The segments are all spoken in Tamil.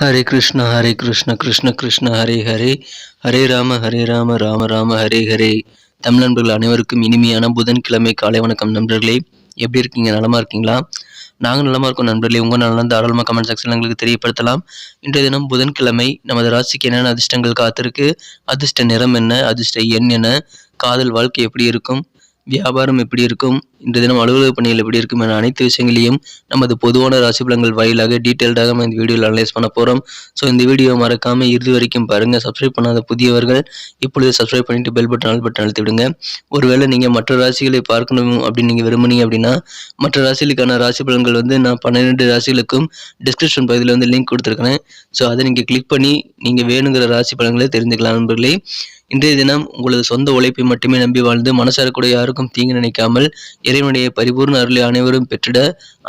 ஹரே கிருஷ்ணா ஹரே கிருஷ்ண கிருஷ்ண கிருஷ்ண ஹரே ஹரே. ஹரே ராம ஹரே ராம ராம ராம ஹரே ஹரே. தமிழ் நண்பர்கள் அனைவருக்கும் இனிமையான புதன்கிழமை காலை வணக்கம் நண்பர்களே. எப்படி இருக்கீங்க? நலமாக இருக்கீங்களா? நாங்கள் நலமாக இருக்கோம் நண்பர்களே. உங்கள் நலன் தாராளமாக கமெண்ட் செக்ஷன் எங்களுக்கு தெரியப்படுத்தலாம். இன்றைய தினம் புதன்கிழமை. நமது ராசிக்கு என்னென்ன அதிர்ஷ்டங்கள் காத்திருக்கு? அதிர்ஷ்ட நிறம் என்ன? அதிர்ஷ்ட எண் என்ன? காதல் வாழ்க்கை எப்படி இருக்கும்? வியாபாரம் எப்படி இருக்கும்? இன்றைய தினம் அலுவலக பணிகள் எப்படி இருக்கும் என அனைத்து விஷயங்களையும் நமது பொதுவான ராசி பலன்கள் வாயிலாக டீட்டெயில்டாக நம்ம இந்த வீடியோவில் அனலைஸ் பண்ண போகிறோம் ஸோ இந்த வீடியோ மறக்காமல் இறுதி வரைக்கும் பாருங்கள் சப்ஸ்கிரைப் பண்ணாத புதியவர்கள் இப்பொழுது சப்ஸ்கிரைப் பண்ணிட்டு பெல் பட்டன் ஆல் பட்டன் அழுத்தி விடுங்க. ஒருவேளை நீங்கள் மற்ற ராசிகளை பார்க்கணும் அப்படின்னு நீங்கள் விரும்புனீங்க அப்படின்னா மற்ற ராசிகளுக்கான ராசி பலன்கள் வந்து நான் பன்னிரெண்டு ராசிகளுக்கும் டிஸ்கிரிப்ஷன் பகுதியில் வந்து லிங்க் கொடுத்துருக்கிறேன். ஸோ அதை நீங்கள் கிளிக் பண்ணி நீங்கள் வேணுங்கிற ராசி பலன்களை தெரிஞ்சுக்கலாம் நண்பர்களே. இன்றைய தினம் உங்களது சொந்த உழைப்பை மட்டுமே நம்பி வாழ்ந்து மனசார கூட யாருக்கும் தீங்கு நினைக்காமல் இறைவனுடைய பரிபூர்ண அருளை அனைவரும் பெற்றிட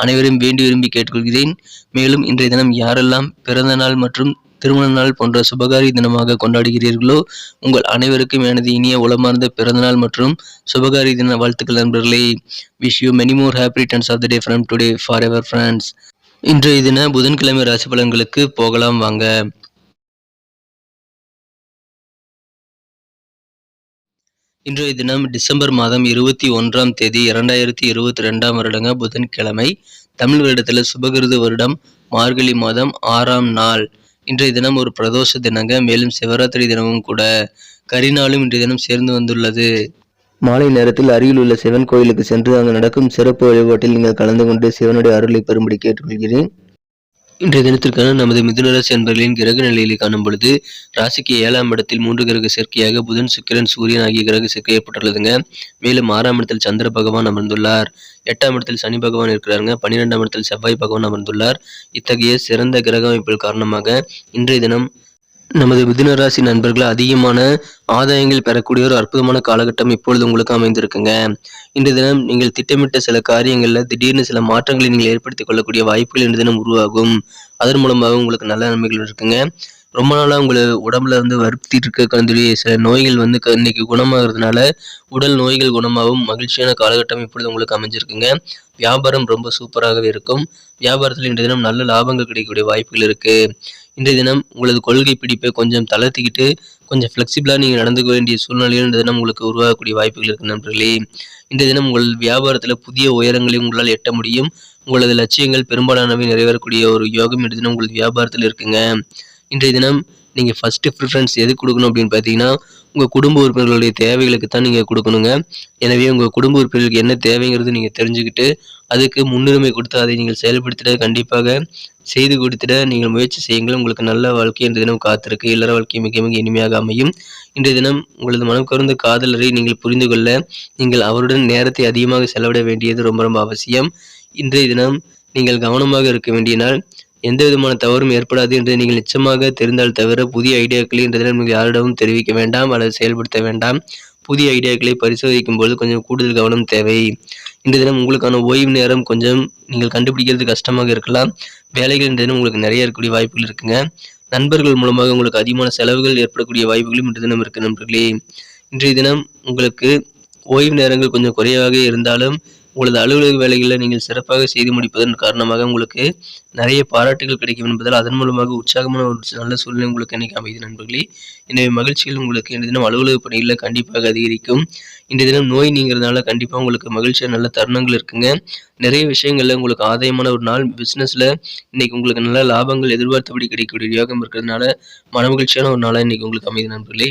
அனைவரும் வேண்டி விரும்பி கேட்டுக்கொள்கிறேன். மேலும் இன்றைய தினம் யாரெல்லாம் பிறந்த நாள் மற்றும் திருமண நாள் போன்ற சுபகாரி தினமாக கொண்டாடுகிறீர்களோ உங்கள் அனைவருக்கும் எனது இனிய உளமார்ந்த பிறந்தநாள் மற்றும் சுபகாரி தின வாழ்த்துக்கள் நண்பர்களே. Wish you many more happy returns of the day from today for ever friends இன்றைய தின புதன்கிழமை ராசி பலன்களுக்கு போகலாம் வாங்க. இன்றைய தினம் டிசம்பர் மாதம் இருபத்தி ஒன்றாம் தேதி இரண்டாயிரத்தி இருபத்தி ரெண்டாம் வருடங்க புதன்கிழமை. தமிழ் வருடத்தில் சுபகிருது வருடம் மார்கழி மாதம் ஆறாம் நாள். இன்றைய தினம் ஒரு பிரதோஷ தினங்க மேலும் சிவராத்திரி தினமும் கூட. கரிநாளும் இன்றைய தினம் சேர்ந்து வந்துள்ளது. மாலை நேரத்தில் அருகில் உள்ள சிவன் கோயிலுக்கு சென்று அங்கு நடக்கும் சிறப்பு வழிபாட்டில் நீங்கள் கலந்து கொண்டு சிவனுடைய அருளை பெறும்படி கேட்டுக்கொள்கிறேன். இன்றைய தினத்திற்கான நமது மிதுனராசி அன்பர்களின் கிரக நிலையிலே காணும் பொழுது ராசிக்கு ஏழாம் இடத்தில் மூன்று கிரக சேர்க்கையாக புதன் சுக்கிரன் சூரியன் ஆகிய கிரக சேர்க்கை ஏற்பட்டுள்ளதுங்க. மேலும் ஆறாம் இடத்தில் சந்திர பகவான் அமர்ந்துள்ளார். எட்டாம் இடத்தில் சனி பகவான் இருக்கிறாருங்க. பன்னிரெண்டாம் இடத்தில் செவ்வாய் பகவான் அமர்ந்துள்ளார். இத்தகைய சிறந்த கிரக அமைப்புகள் காரணமாக இன்றைய தினம் நமது மிதுனராசி நண்பர்கள் அதிகமான ஆதாயங்கள் பெறக்கூடிய ஒரு அற்புதமான காலகட்டம் இப்பொழுது உங்களுக்கு அமைந்திருக்குங்க. இன்று தினம் நீங்கள் திட்டமிட்ட சில காரியங்களில் திடீர்னு சில மாற்றங்களை நீங்கள் ஏற்படுத்திக் கொள்ளக்கூடிய வாய்ப்புகள் இன்று தினம் உருவாகும். அதன் மூலமாக உங்களுக்கு நல்ல நன்மைகள் இருக்குங்க. ரொம்ப நாளாக உங்களை உடம்புல வந்து வருத்திட்டு இருக்கக்கூடிய சில நோய்கள் வந்து க- இன்னைக்கு குணமாகிறதுனால உடல் நோய்கள் குணமாகவும் மகிழ்ச்சியான காலகட்டம் இப்பொழுது உங்களுக்கு அமைஞ்சிருக்குங்க. வியாபாரம் ரொம்ப சூப்பராகவே இருக்கும். வியாபாரத்தில் இன்றைய தினம் நல்ல லாபங்கள் கிடைக்கக்கூடிய வாய்ப்புகள் இருக்குது இன்றைய தினம் உங்களது கொள்கை பிடிப்பை கொஞ்சம் தளர்த்திக்கிட்டு கொஞ்சம் ஃப்ளெக்சிபிளாக நீங்கள் நடந்துக்க வேண்டிய சூழ்நிலையில் இந்த தினம் உங்களுக்கு உருவாகக்கூடிய வாய்ப்புகள் இருக்கு நண்பர்களே. இன்றைய தினம் உங்கள் வியாபாரத்தில் புதிய உயரங்களை உங்களால் எட்ட முடியும். உங்களது லட்சியங்கள் பெரும்பாலானவை நிறைவேறக்கூடிய ஒரு யோகம் இன்றைய தினம் உங்களது வியாபாரத்தில் இருக்குங்க. இன்றைய தினம் நீங்கள் ஃபஸ்ட்டு ப்ரிஃபரன்ஸ் எது கொடுக்கணும் அப்படின்னு பார்த்தீங்கன்னா உங்கள் குடும்ப உறுப்பினர்களுடைய தேவைகளுக்கு தான் நீங்கள் கொடுக்கணுங்க. எனவே உங்கள் குடும்ப உறுப்பினர்களுக்கு என்ன தேவைங்கிறது நீங்கள் தெரிஞ்சுக்கிட்டு அதுக்கு முன்னுரிமை கொடுத்து அதை நீங்கள் செயல்படுத்திட கண்டிப்பாக செய்து கொடுத்திட நீங்கள் முயற்சி செய்யுங்கள். உங்களுக்கு நல்ல வாழ்க்கை இன்றைய தினம் காத்திருக்கு. இல்லற வாழ்க்கை மிக மிக இனிமையாக அமையும். இன்றைய தினம் உங்களது மனம் கருந்த காதலரை நீங்கள் புரிந்து கொள்ள நீங்கள் அவருடன் நேரத்தை அதிகமாக செலவிட வேண்டியது ரொம்ப ரொம்ப அவசியம். இன்றைய தினம் நீங்கள் கவனமாக இருக்க வேண்டிய நாள். எந்த விதமான தவறும் ஏற்படாது என்று நீங்கள் நிச்சயமாக தெரிந்தால் தவிர புதிய ஐடியாக்களை இன்றைய தினம் நீங்கள் யாரிடமும் தெரிவிக்க வேண்டாம் அல்லது செயல்படுத்த வேண்டாம். புதிய ஐடியாக்களை பரிசோதிக்கும்போது கொஞ்சம் கூடுதல் கவனம் தேவை. இந்த தினம் உங்களுக்கான ஓய்வு நேரம் கொஞ்சம் நீங்கள் கண்டுபிடிக்கிறது கஷ்டமாக இருக்கலாம். வேலைகள் இந்த தினம் உங்களுக்கு நிறைய இருக்கக்கூடிய வாய்ப்புகள் இருக்குங்க. நண்பர்கள் மூலமாக உங்களுக்கு அதிகமான செலவுகள் ஏற்படக்கூடிய வாய்ப்புகளும் இன்றைய தினம் இருக்கு நண்பர்களே. இன்றைய தினம் உங்களுக்கு ஓய்வு நேரங்கள் கொஞ்சம் குறைவாக இருந்தாலும் உங்களது அலுவலக வேலைகளை நீங்கள் சிறப்பாக செய்து முடிப்பதன் காரணமாக உங்களுக்கு நிறைய பாராட்டுகள் கிடைக்கும் என்பதால் அதன் மூலமாக உற்சாகமான ஒரு நல்ல சூழ்நிலை உங்களுக்கு இன்னைக்கு அமைதி நண்பர்களே. எனவே மகிழ்ச்சிகள் உங்களுக்கு இன்றைய தினம் அலுவலக பணிகளில் கண்டிப்பாக அதிகரிக்கும். இன்றைய தினம் நோய் நீங்கிறதுனால கண்டிப்பாக உங்களுக்கு மகிழ்ச்சியாக நல்ல தருணங்கள் இருக்குங்க. நிறைய விஷயங்களில் உங்களுக்கு ஆதாயமான ஒரு நாள் பிஸ்னஸில் இன்றைக்கி உங்களுக்கு நல்ல லாபங்கள் எதிர்பார்த்தபடி கிடைக்கக்கூடிய யோகம் இருக்கிறதுனால மன மகிழ்ச்சியான ஒரு நாளாக இன்றைக்கி உங்களுக்கு அமைதி நண்பர்களே.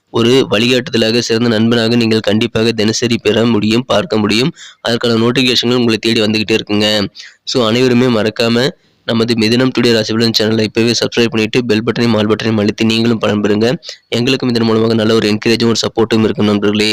ஒரு வழிகாட்டுதலாக சிறந்த நண்பனாக நீங்கள் கண்டிப்பாக தினசரி பெற முடியும் பார்க்க முடியும். அதற்கான நோட்டிஃபிகேஷன்கள் உங்களை தேடி வந்துக்கிட்டே இருக்குங்க. ஸோ அனைவருமே மறக்காம நமது மிதினம் டுடே ராசிபலன் சேனலை இப்போவே சப்ஸ்கிரைப் பண்ணிட்டு பெல் பட்டனையும் ஆல் பட்டனையும் அழுத்தி நீங்களும் பயன்பெறுங்க எங்களுக்கும் இதன் மூலமாக நல்ல ஒரு என்கரேஜும் ஒரு சப்போர்ட்டும் இருக்கும் நண்பர்களே.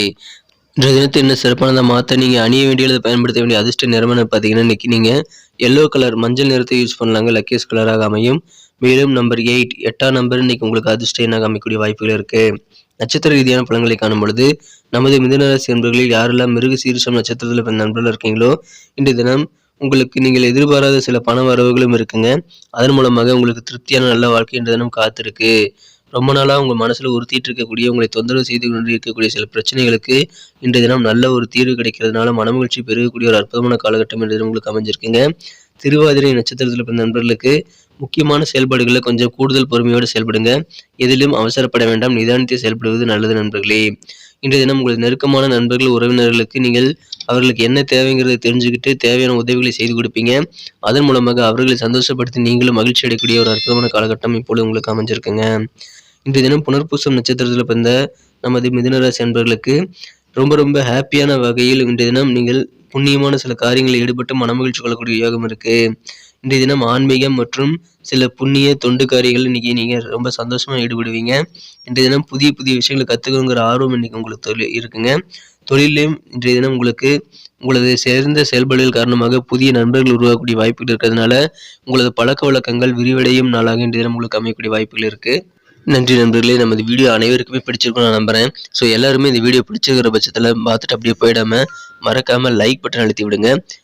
இன்றைய தினத்தை என்ன சிறப்பானதை மாற்ற நீங்கள் அணிய வேண்டியதை பயன்படுத்த வேண்டிய அதிர்ஷ்ட நிறம்னு பார்த்தீங்கன்னா இன்னைக்கு நீங்கள் எல்லோ கலர் மஞ்சள் நிறத்தை யூஸ் பண்ணலாங்க. லக்கேஸ் கலராக அமையும். மேலும் நம்பர் எயிட் எட்டாம் நம்பர் இன்னைக்கு உங்களுக்கு அதிர்ஷ்ட எண்ணாக அமைக்கக்கூடிய வாய்ப்புகள் இருக்குது நட்சத்திர ரீதியான பலன்களை காணும் பொழுது நமது மிதனராசி நண்பர்களில் யாரெல்லாம் மிருக சீரிஷம் நட்சத்திரத்தில் பிறந்த நண்பர்கள் இருக்கீங்களோ இன்றைய தினம் உங்களுக்கு நீங்கள் எதிர்பாராத சில பண வரவுகளும் இருக்குங்க. அதன் மூலமாக உங்களுக்கு திருப்தியான நல்ல வாழ்க்கை இன்றைய தினம் காத்திருக்கு. ரொம்ப நாளாக உங்கள் மனசில் உறுத்திட்டு இருக்கக்கூடிய உங்களை தொந்தரவு செய்து கொண்டு இருக்கக்கூடிய சில பிரச்சனைகளுக்கு இன்றைய தினம் நல்ல ஒரு தீர்வு கிடைக்கிறதுனால மனமகிழ்ச்சி பெருகக்கூடிய ஒரு அற்புதமான காலகட்டம் இன்றைய தினம் உங்களுக்கு அமைஞ்சிருக்குங்க. திருவாதிரை நட்சத்திரத்தில் பிறந்த நண்பர்களுக்கு முக்கியமான செயல்பாடுகளை கொஞ்சம் கூடுதல் பொறுமையோடு செயல்படுங்க. எதிலும் அவசரப்பட வேண்டாம். நிதானித்து செயல்படுவது நல்லது நண்பர்களே. இன்றைய தினம் உங்களது நெருக்கமான நண்பர்கள் உறவினர்களுக்கு நீங்கள் அவர்களுக்கு என்ன தேவைங்கிறதை தெரிஞ்சுக்கிட்டு தேவையான உதவிகளை செய்து கொடுப்பீங்க. அதன் மூலமாக அவர்களை சந்தோஷப்படுத்தி நீங்களும் மகிழ்ச்சி அடையக்கூடிய ஒரு அற்புதமான காலகட்டம் இப்பொழுது உங்களுக்கு அமைஞ்சிருக்குங்க. இன்றைய தினம் புனர்பூசம் நட்சத்திரத்தில் பிறந்த நமது மிதுனராசி நண்பர்களுக்கு ரொம்ப ரொம்ப ஹாப்பியான வகையில் இன்றைய தினம் நீங்கள் புண்ணியமான சில காரியங்களில் ஈடுபட்டு மனமகிழ்ச்சி கொள்ளக்கூடிய யோகம் இருக்கு. இன்றைய தினம் ஆன்மீகம் மற்றும் சில புண்ணிய தொண்டு காரியங்கள் இன்றைக்கி நீங்கள் ரொம்ப சந்தோஷமாக ஈடுபடுவீங்க. இன்றைய தினம் புதிய புதிய விஷயங்களை கற்றுக்கணுங்கிற ஆர்வம் இன்னைக்கு உங்களுக்கு தொழில் இருக்குங்க. தொழிலையும் இன்றைய தினம் உங்களுக்கு உங்களது சேர்ந்த செயல்பாடுகள் காரணமாக புதிய நண்பர்கள் உருவாக்கக்கூடிய வாய்ப்புகள் இருக்கிறதுனால உங்களது பழக்க வழக்கங்கள் விரிவடையும் நாளாக இன்றைய தினம் உங்களுக்கு அமையக்கூடிய வாய்ப்புகள் இருக்குது நன்றி நண்பர்களே நமது வீடியோ அனைவருக்குமே பிடிச்சிருக்கும் நான் நம்புறேன். ஸோ எல்லாருமே இந்த வீடியோ பிடிச்சிருக்கிற பட்சத்தில் பார்த்துட்டு அப்படியே போயிடாமல் மறக்காமல் லைக் பட்டன் அழுத்தி விடுங்க.